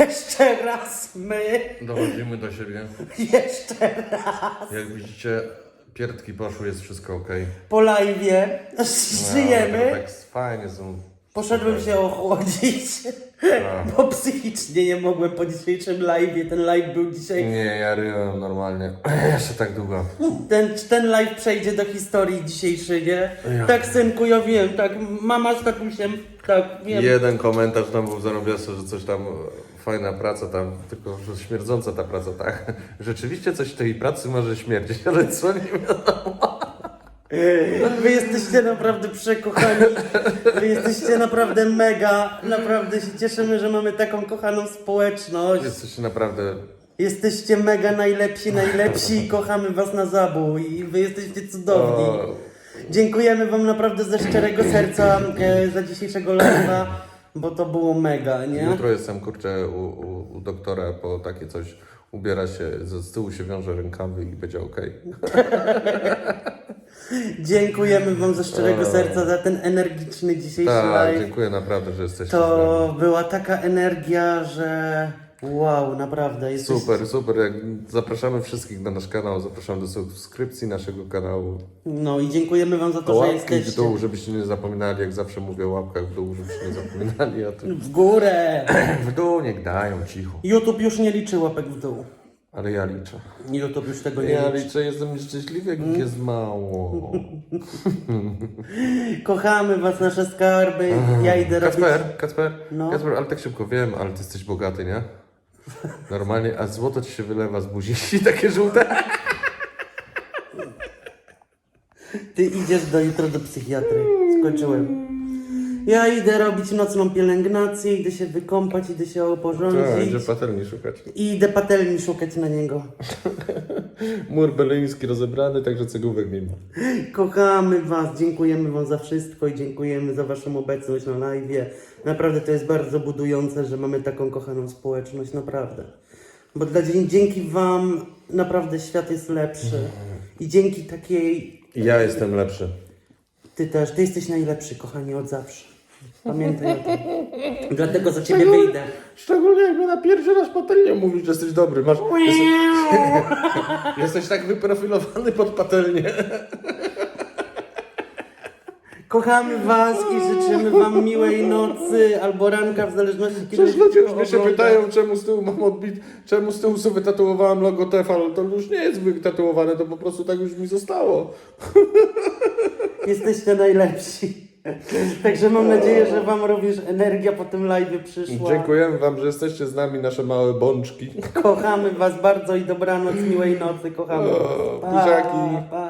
Jeszcze raz my. Dochodzimy do siebie. Jeszcze raz. Jak widzicie, pierdki poszły, jest wszystko ok. Po live'ie. Żyjemy. tak fajnie są. Poszedłem się ochłodzić, A. bo psychicznie nie mogłem po dzisiejszym live'ie. Ten live był dzisiaj. Nie, ja ryłem normalnie. Jeszcze tak długo. Ten, ten live przejdzie do historii dzisiejszej, nie? Ja. Tak, synku, ja wiem, tak. Mama z tatusiem, tak, wiem. Jeden komentarz tam był zarąbiasty, że coś tam fajna praca tam, tylko że śmierdząca ta praca, tak. Rzeczywiście coś w tej pracy może śmierdzieć, ale co nie wiadomo. Wy jesteście naprawdę przekochani. Wy jesteście naprawdę mega. Naprawdę się cieszymy, że mamy taką kochaną społeczność. Jesteście naprawdę Jesteście mega najlepsi, najlepsi i kochamy was na zabój. I wy jesteście cudowni. O. Dziękujemy wam naprawdę ze szczerego serca e, za dzisiejszego live'a, bo to było mega, nie? Jutro jestem, kurczę, u, u, u doktora po takie coś. Ubiera się, z, z tyłu się wiąże rękawy i będzie ok. Dziękujemy wam ze szczerego O. serca za ten energiczny dzisiejszy Tak, live. dziękuję naprawdę, że jesteście z nami. To była taka energia, że wow, naprawdę. Jesteś... Super, super. Jak zapraszamy wszystkich na nasz kanał, zapraszam do subskrypcji naszego kanału. No i dziękujemy wam za to, że Łapki w jesteście. dół, żebyście nie zapominali, jak zawsze mówię, łapkach w dół, żebyście nie zapominali o tym. W górę! W dół niech dają, cicho. YouTube już nie liczy łapek w dół. Ale ja liczę. YouTube już tego nie Ja liczy. liczę, jestem szczęśliwy, jak ich jest mało. Kochamy was, nasze skarby. Ja idę robić... Kacper, Kacper, No. Kacper, ale tak szybko wiem, ale ty jesteś bogaty, nie? Normalnie, a złoto ci się wylewa z buzi takie żółte. Ty idziesz do jutro do psychiatry. Skończyłem. Ja idę robić nocną pielęgnację, idę się wykąpać, idę się Tak, oporządzić. idzie patelni szukać. I idę patelni szukać na niego. Mur berliński rozebrany, także cegówek nie ma. Kochamy Was, dziękujemy Wam za wszystko i dziękujemy za Waszą obecność na live. Naprawdę to jest bardzo budujące, że mamy taką kochaną społeczność, naprawdę. Bo dla, dzięki Wam naprawdę świat jest lepszy. I dzięki takiej. Ja jestem lepszy. Ty też, Ty jesteś najlepszy, kochanie, od zawsze. Pamiętaj o tym. Dlatego za Ciebie wyjdę. Szczególnie jak mnie napierdzielasz patelnią, mówisz, że jesteś dobry. Masz, jesteś, jesteś tak wyprofilowany pod patelnię. Kochamy Was i życzymy Wam miłej nocy albo ranka, w zależności kiedy Przecież ludzie już mnie się ogląda. pytają, czemu z tyłu mam odbit, czemu z tyłu sobie wytatuowałem logo TEF, ale to już nie jest wytatuowane, to po prostu tak już mi zostało. Jesteście najlepsi. Także mam nadzieję, że Wam również energia po tym live przyszła. Dziękujemy Wam, że jesteście z nami, nasze małe bączki. Kochamy Was bardzo i dobranoc, miłej nocy. Kochamy O, buziaki. pa.